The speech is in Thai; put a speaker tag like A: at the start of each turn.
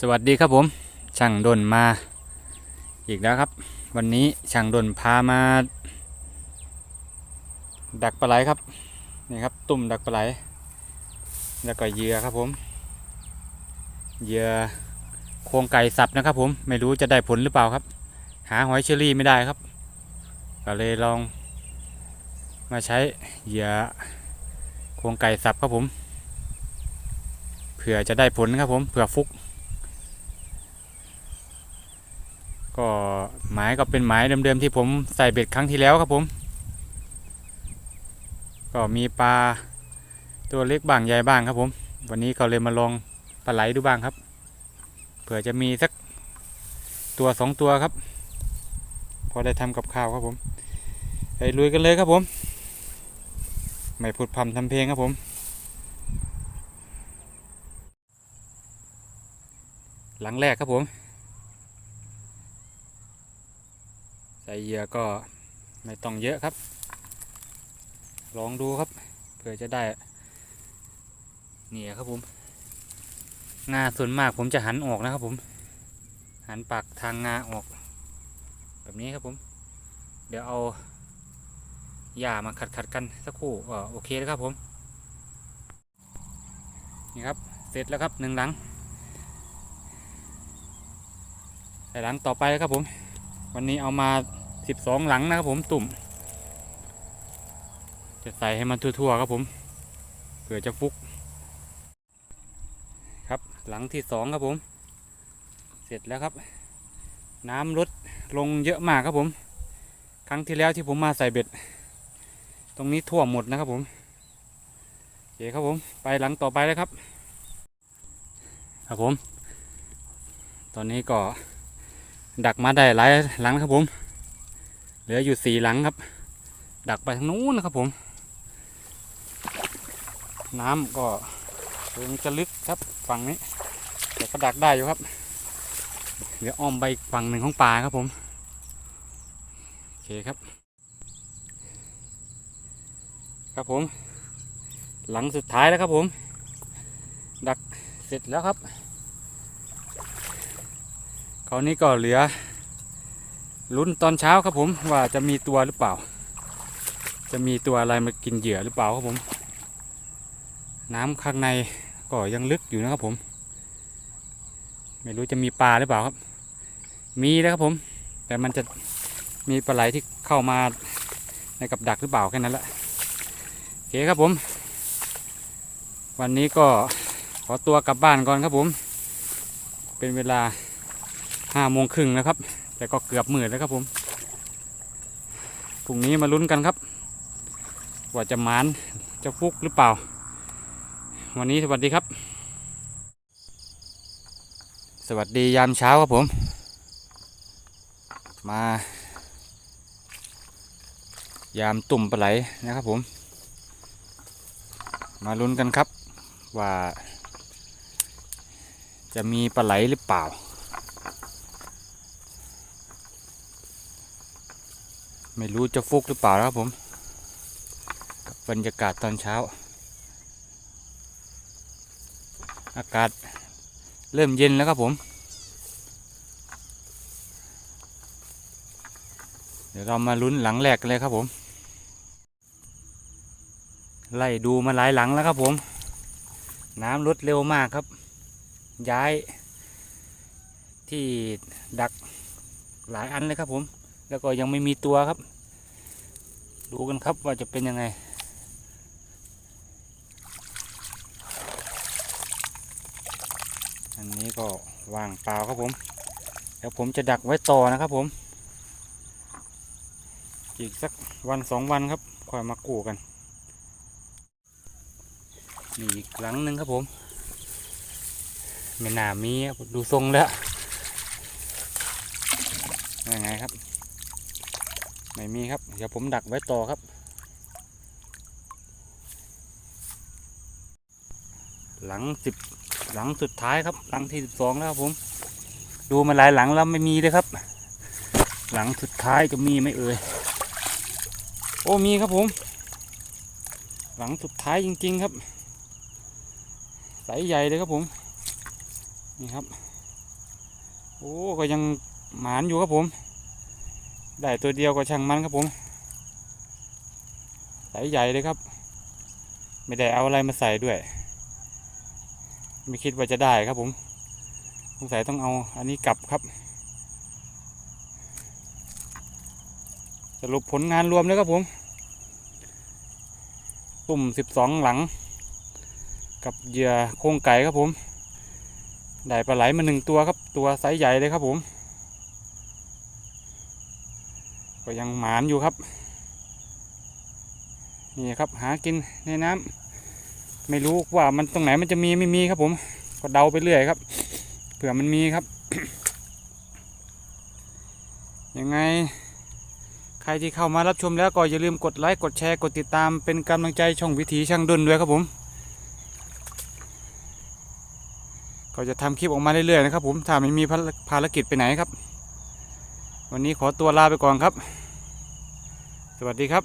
A: สวัสดีครับผมช่างดนมาอีกแล้วครับ วันนี้ช่างดนพามา ดักปลาไหลครับนี่ครับตุ่มดักปลาไหล แล้วก็เหยื่อครับผมเหยื่อโครงไก่สับนะครับผมไม่รู้จะได้ผลหรือเปล่าครับ หาหอยเชอรี่ไม่ได้ครับ ก็เลยลอง มาใช้เหยื่อโครงไก่สับครับผมเผื่อจะได้ผลครับผมเผื่อฟุก ก็หมายก็เป็นหมายเดิมๆที่ผมใส่เบ็ดครั้งที่แล้วครับผม ก็มีปลาตัวเล็กบ้างใหญ่บ้างครับผม วันนี้ก็เลยมาลองปลาไหลดูบ้างครับเผื่อจะมีสักตัวสองตัวครับ พอได้ทำกับข้าวครับผมไปลุยกันเลยครับผม ไม่พูดพร่ำทำเพลงครับผม หลังแรกครับผม ใส่ เหยื่อก็ไม่ต้องเยอะครับ ลองดูครับเพื่อจะได้เนี่ยครับผมงาส่วนมากผมจะหันออกนะครับผม หันปากทางงาออก แบบนี้ครับผม เดี๋ยวเอาหญ้ามาขัดขัดๆกันสักครู่ก็โอเคแล้วครับผม นี่ครับ เสร็จแล้วครับหนึ่งหลังใส่หลังต่อไปแล้วครับผม วันนี้เอามา 12หลังนะครับผมตุ่ม จะใส่ให้มันทั่วๆครับผมเผื่อจะฟุก ครับหลังที่สองครับผม เสร็จแล้วครับ น้ำลดลงเยอะมากครับผม ครั้งที่แล้วที่ผมมาใส่เบ็ด ตรงนี้ท่วมหมดนะครับผมโอเคครับผมไปหลังต่อไปเลยครับ ครับผม ตอนนี้ก็ดักมาได้หลายหลังครับผม เหลืออยู่สี่หลังครับ ดักไปทางนู้นนะครับผม น้ำก็คงจะลึกครับฝั่งนี้ แต่ก็ดักได้อยู่ครับ เดี๋ยวอ้อมไปฝั่งหนึ่งของป่าครับผม โอเคครับ ครับผม หลังสุดท้ายแล้วครับผม ดักเสร็จแล้วครับ คราวนี้ก็เหลือ ลุ้นตอนเช้าครับผมว่าจะมีตัวหรือเปล่า จะมีตัวอะไรมากินเหยื่อหรือเปล่าครับผม น้ำข้างในก็ยังลึกอยู่นะครับผม ไม่รู้จะมีปลาหรือเปล่าครับ มีนะครับผม แต่มันจะมีปลาไหลที่เข้ามาในกับดักหรือเปล่าแค่นั้นแหละโอเคครับผม วันนี้ก็ขอตัวกลับบ้านก่อนครับผม เป็นเวลาห้าโมงครึ่งนะครับ แต่ก็เกือบหมื่นแล้วครับผมพรุ่งนี้มาลุ้นกันครับ ว่าจะหมานจะฟุกหรือเปล่า วันนี้สวัสดีครับ สวัสดียามเช้าครับผม มายามตุ่มปลาไหลนะครับผม มาลุ้นกันครับว่า จะมีปลาไหลหรือเปล่า ไม่รู้จะฟุกหรือเปล่าครับผมบบรรยากาศตอนเช้า อากาศเริ่มเย็นแล้วครับผม เดี๋ยวเรามาลุ้นหลังแรกกันเลยครับผม ไล่ดูมาหลายหลังแล้วครับผม น้ำลดเร็วมากครับ ย้ายที่ดักหลายอันเลยครับผม แล้วก็ยังไม่มีตัวครับ ดูกันครับว่าจะเป็นยังไง อันนี้ก็ว่างเปล่าครับผม เดี๋ยวผมจะดักไว้ต่อนะครับผม อีกสักวันสองวันครับค่อยมากู้กันนี่อีกหลังหนึ่งครับผม ไม่น่ามีดูทรงแล้วยังไงครับ ไม่มีครับ เดี๋ยวผมดักไว้ต่อครับ หลังสิบหลังสุดท้ายครับ หลังที่สิบสองแล้วครับผม ดูมาหลายหลังแล้วไม่มีเลยครับ หลังสุดท้ายจะมีไหมเอ่ยโอ้มีครับผม หลังสุดท้ายจริง ๆครับไสใหญ่เลยครับผม นี่ครับ โอ้ก็ยังหมานอยู่ครับผม ได้ตัวเดียวก็ช่างมันครับผมสายใหญ่เลยครับ ไม่ได้เอาอะไรมาใส่ด้วย ไม่คิดว่าจะได้ครับผมสงสัยต้องเอาอันนี้กลับครับ สรุปผลงานรวมเลยครับผม ตุ่มสิบสองหลัง กับเหยื่อโครงไก่ครับผม ได้ปลาไหลมาหนึ่งตัวครับ ตัวไซส์ใหญ่เลยครับผม ก็ยังหมานอยู่ครับ นี่ครับหากินในน้ำไม่รู้ว่ามันตรงไหนมันจะมีไม่มีครับผม ก็เดาไปเรื่อยครับ เผื่อมันมีครับ ยังไง ใครที่เข้ามารับชมแล้วก็อย่าลืมกดไลค์กดแชร์กดติดตามเป็นกำลังใจช่องวิถีช่างดุนด้วยครับผมก็จะทำคลิปออกมาเรื่อยๆนะครับผมถ้าไม่มีภารกิจไปไหนครับ วันนี้ขอตัวลาไปก่อนครับ สวัสดีครับ